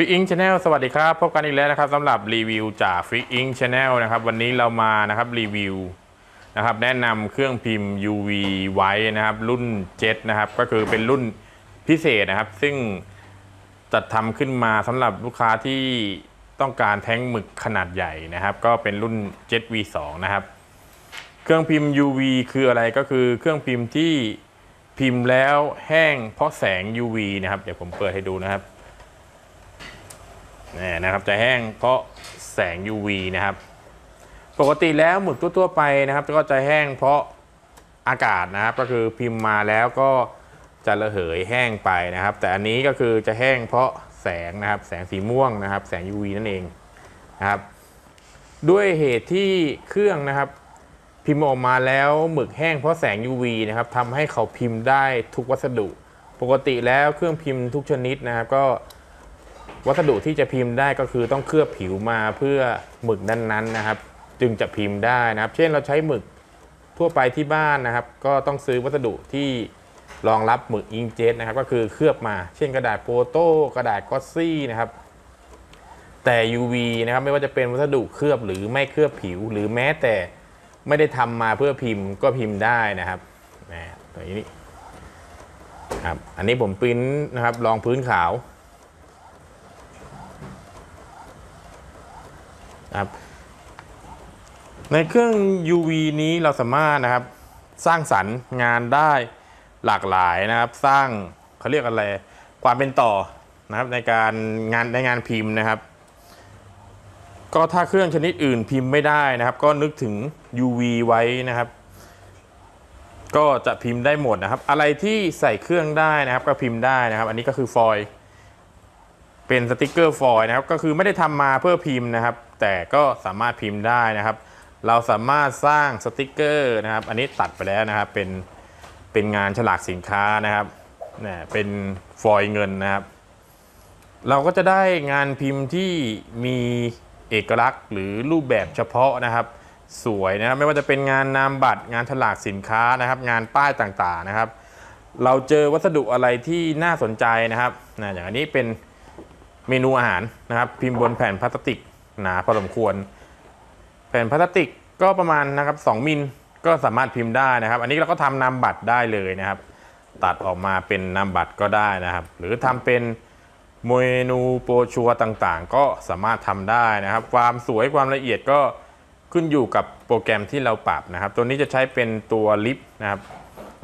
ฟิกอิงชาแนลสวัสดีครับ พบกันอีกแล้วนะครับสำหรับรีวิวจากฟิกอิงชาแนลนะครับ วันนี้เรามานะครับรีวิวนะครับ แนะนำเครื่องพิมพ์ UV ไว้นะครับ รุ่น7นะครับ ก็คือเป็นรุ่นพิเศษนะครับ ซึ่งจัดทำขึ้นมาสำหรับลูกค้าที่ต้องการแท้งหมึกขนาดใหญ่นะครับ ก็เป็นรุ่น7 V2 นะครับ เครื่องพิมพ์ UV คืออะไรก็คือเครื่องพิมพ์ที่พิมพ์แล้วแห้งเพราะแสง UV นะครับ เดี๋ยวผมเปิดให้ดูนะครับ นี่นะครับจะแห้งเพราะแสง UV นะครับ ปกติแล้วหมึกทั่วๆไปนะครับ ก็จะแห้งเพราะอากาศนะครับ ก็คือพิมพ์มาแล้วก็จะระเหยแห้งไปนะครับ แต่อันนี้ก็คือจะแห้งเพราะแสงนะครับ แสงสีม่วงนะครับ แสง UV นั่นเองนะครับ ด้วยเหตุที่เครื่องนะครับพิมพ์ออกมาแล้วหมึกแห้งเพราะแสง UV นะครับทำให้เขาพิมพ์ได้ทุกวัสดุ ปกติแล้วเครื่องพิมพ์ทุกชนิดนะครับ ก็ วัสดุที่จะพิมพ์ได้ก็คือต้องเคลือบผิวมาเพื่อหมึกนั้นๆนะครับ จึงจะพิมพ์ได้นะครับ เช่นเราใช้หมึกทั่วไปที่บ้านนะครับ ก็ต้องซื้อวัสดุที่รองรับหมึกอิงเจ็ตนะครับ ก็คือเคลือบมา เช่นกระดาษโฟโต้กระดาษกอซี่นะครับแต่ UV นะครับไม่ว่าจะเป็นวัสดุเคลือบหรือไม่เคลือบผิว หรือแม้แต่ไม่ได้ทำมาเพื่อพิมพ์ก็พิมพ์ได้นะครับนะตัวนี้ครับอันนี้ผมปริ้นนะครับรองพื้นขาว นะครับในเครื่อง UV นี้เราสามารถนะครับสร้างสรรค์งานได้หลากหลายนะครับ สร้างเขาเรียกอะไรความเป็นต่อนะครับในการงานในงานพิมพ์นะครับ ก็ถ้าเครื่องชนิดอื่นพิมพ์ไม่ได้นะครับ ก็นึกถึง UV ไว้นะครับ ก็จะพิมพ์ได้หมดนะครับ อะไรที่ใส่เครื่องได้นะครับ ก็พิมพ์ได้นะครับ อันนี้ก็คือฟอยล์ เป็นสติกเกอร์ฟอยล์นะครับก็คือไม่ได้ทำมาเพื่อพิมพ์นะครับ แต่ก็สามารถพิมพ์ได้นะครับ เราสามารถสร้างสติกเกอร์นะครับ อันนี้ตัดไปแล้วนะครับเป็นเป็นงานฉลากสินค้านะครับเนี่ยเป็นฟอยล์เงินนะครับ เราก็จะได้งานพิมพ์ที่มีเอกลักษณ์ หรือรูปแบบเฉพาะนะครับ สวยนะครับไม่ว่าจะเป็นงานนามบัตรงานฉลากสินค้านะครับ งานป้ายต่างๆนะครับ เราเจอวัสดุอะไรที่น่าสนใจนะครับนะอย่างอันนี้เป็น เมนูอาหารนะครับ พิมพ์บนแผ่นพลาสติกหนาพอสมควร แผ่นพลาสติกก็ประมาณนะครับ2มิลก็สามารถพิมพ์ได้นะครับ อันนี้เราก็ทำนามบัตรได้เลยนะครับ ตัดออกมาเป็นนามบัตรก็ได้นะครับ หรือทำเป็นเมนูโปรชัวต่างๆ ก็สามารถทำได้นะครับ ความสวยความละเอียดก็ขึ้นอยู่กับโปรแกรมที่เราปรับนะครับ ตัวนี้จะใช้เป็นตัวลิฟต์นะครับ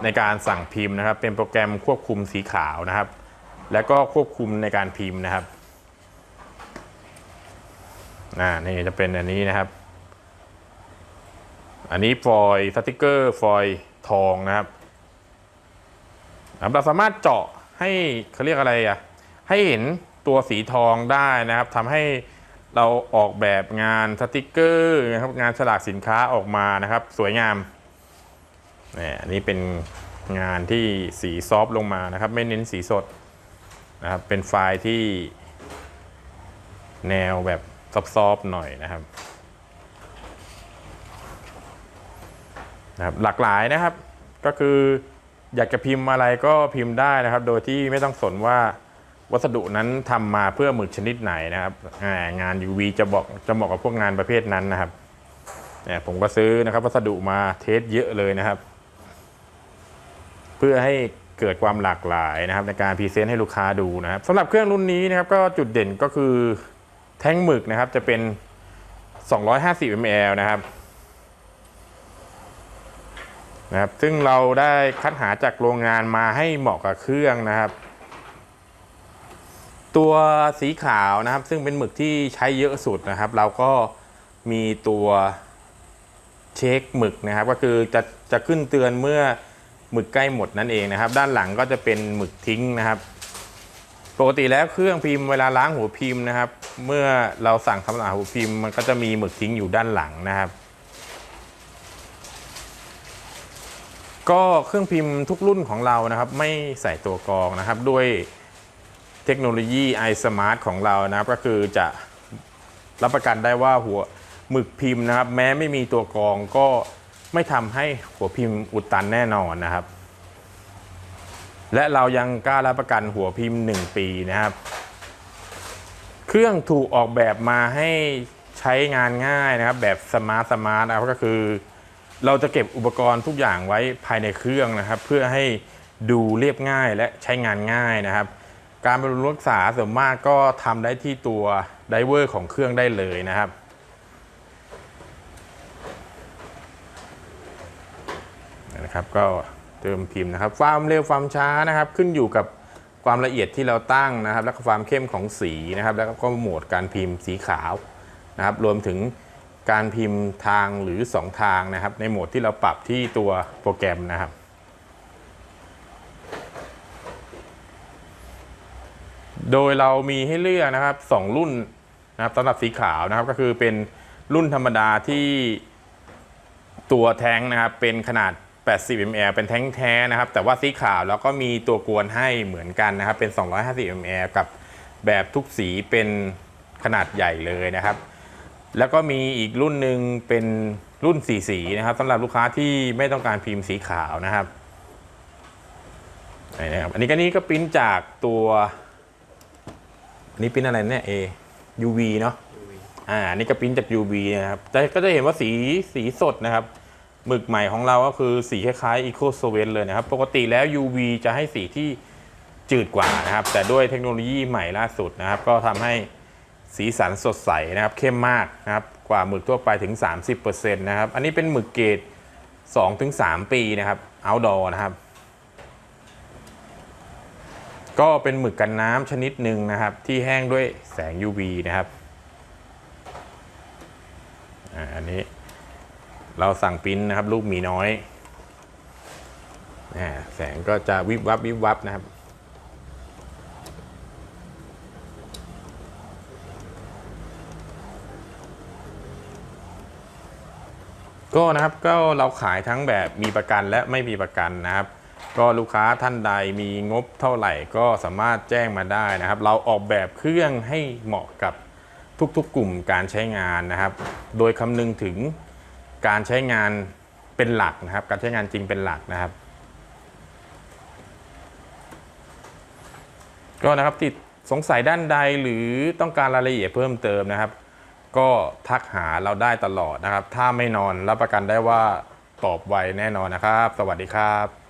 ในการสั่งพิมพ์นะครับ เป็นโปรแกรมควบคุมสีขาวนะครับ แล้วก็ควบคุมในการพิมพ์นะครับ อ่านี่จะเป็นอันนี้นะครับ อันนี้ฟอยล์สติกเกอร์ฟอยล์ทองนะครับครับเราสามารถเจาะให้เขาเรียกอะไรอะให้เห็นตัวสีทองได้นะครับทำให้เราออกแบบงานสติกเกอร์นะครับงานฉลากสินค้าออกมานะครับ สวยงามนี่อันนี้เป็นงานที่สีซอฟต์ลงมานะครับ ไม่เน้นสีสดนะครับเป็นไฟล์ที่แนวแบบ ซอฟๆหน่อยนะครับนะครับ หลากหลายนะครับ ก็คืออยากจะพิมพ์อะไรก็พิมพ์ได้นะครับ โดยที่ไม่ต้องสนว่าวัสดุนั้นทำมาเพื่อหมึกชนิดไหนนะครับงาน UV จะบอกจะเหมาะกับพวกงานประเภทนั้นนะครับเนี่ยผมก็ซื้อนะครับ วัสดุมาเทสเยอะเลยนะครับ เพื่อให้เกิดความหลากหลายนะครับ ในการพรีเซนต์ให้ลูกค้าดูนะครับสำหรับเครื่องรุ่นนี้นะครับ ก็จุดเด่นก็คือ แท่งหมึกนะครับจะเป็น 250 ml นะครับนะครับ ซึ่งเราได้คัดหาจากโรงงานมาให้เหมาะกับเครื่องนะครับ ตัวสีขาวนะครับ ซึ่งเป็นหมึกที่ใช้เยอะสุดนะครับ เราก็มีตัวเช็คหมึกนะครับ ก็คือจะจะขึ้นเตือนเมื่อหมึกใกล้หมดนั่นเองนะครับ ด้านหลังก็จะเป็นหมึกทิ้งนะครับ ปกติแล้วเครื่องพิมพ์เวลาล้างหัวพิมพ์นะครับ เมื่อเราสั่งทำลายหัวพิมพ์มันก็จะมีหมึกทิ้งอยู่ด้านหลังนะครับ ก็เครื่องพิมพ์ทุกรุ่นของเรานะครับ ไม่ใส่ตัวกรองนะครับ ด้วยเทคโนโลยี iSmart ของเรานะครับ ก็คือจะรับประกันได้ว่าหัวหมึกพิมพ์นะครับ แม้ไม่มีตัวกรองก็ไม่ทำให้หัวพิมพ์อุดตันแน่นอนนะครับ และเรายังกล้ารับประกันหัวพิมพ์ 1 ปีนะครับ ครื่องถูกออกแบบมาให้ใช้งานง่ายนะครับ แบบสมาร์ทสมาร์ทนะครับก็คือ เราจะเก็บอุปกรณ์ทุกอย่างไว้ภายในเครื่องนะครับ เพื่อให้ดูเรียบง่ายและใช้งานง่ายนะครับ การบำรุงรักษาส่วนมากก็ทำได้ที่ตัวไดเวอร์ของเครื่องได้เลยนะครับนะครับก็เติมพิมพ์นะครับความเร็วความช้านะครับขึ้นอยู่กับ ความละเอียดที่เราตั้งนะครับ แล้วก็ความเข้มของสีนะครับ แล้วก็โหมดการพิมพ์สีขาวนะครับ รวมถึงการพิมพ์ทางหรือ 2 ทางนะครับ ในโหมดที่เราปรับที่ตัวโปรแกรมนะครับโดยเรามีให้เลือกนะครับ 2 รุ่นนะครับสำหรับสีขาวนะครับ ก็คือเป็นรุ่นธรรมดาที่ตัวแท้งนะครับ เป็นขนาด 80 ml เป็นแท้งแท้นะครับ แต่ว่าสีขาวแล้วก็มีตัวกวนให้เหมือนกันนะครับ เป็น 250 ml กับแบบทุกสีเป็นขนาดใหญ่เลยนะครับ แล้วก็มีอีกรุ่นหนึ่งเป็นรุ่นสีสีนะครับสำหรับลูกค้าที่ไม่ต้องการพิมพ์สีขาวนะครับนะครับอันนี้ก็นี่ก็ปริ้นจากตัวอันนี้ปริ้นอะไรเนี่ยเอ UV เนาะอ่าอันนี่ก็ปริ้นจาก UV นะครับแต่ก็จะเห็นว่าสีสีสดนะครับ หมึกใหม่ของเราก็คือสีคล้ายๆ Eco s o v e n เลยนะครับ ปกติแล้ว UV จะให้สีที่จืดกว่านะครับ แต่ด้วยเทคโนโลยีใหม่ล่าสุดนะครับ ก็ทำให้สีสันสดใสนะครับ เข้มมากนะครับ กว่าหมึกทั่วไปถึง 30%นะครับ อันนี้เป็นหมึกเกรด2-3 ปีนะครับ outdoor นะครับ ก็เป็นหมึกกันน้ำชนิดหนึ่งนะครับ ที่แห้งด้วยแสง UV นะครับอ่าอันนี้ เราสั่งปิ้นนะครับลูกหมีน้อย แสงก็จะวิบวับวิบวับนะครับก็นะครับก็เราขายทั้งแบบมีประกันและไม่มีประกันนะครับ ก็ลูกค้าท่านใดมีงบเท่าไหร่ก็สามารถแจ้งมาได้นะครับ เราออกแบบเครื่องให้เหมาะกับทุกๆกลุ่มการใช้งานนะครับ โดยคำนึงถึง การใช้งานเป็นหลักนะครับ การใช้งานจริงเป็นหลักนะครับ ก็นะครับติดสงสัยด้านใดหรือต้องการรายละเอียดเพิ่มเติมนะครับ ก็ทักหาเราได้ตลอดนะครับ ถ้าไม่นอนรับประกันได้ว่าตอบไวแน่นอนนะครับ สวัสดีครับ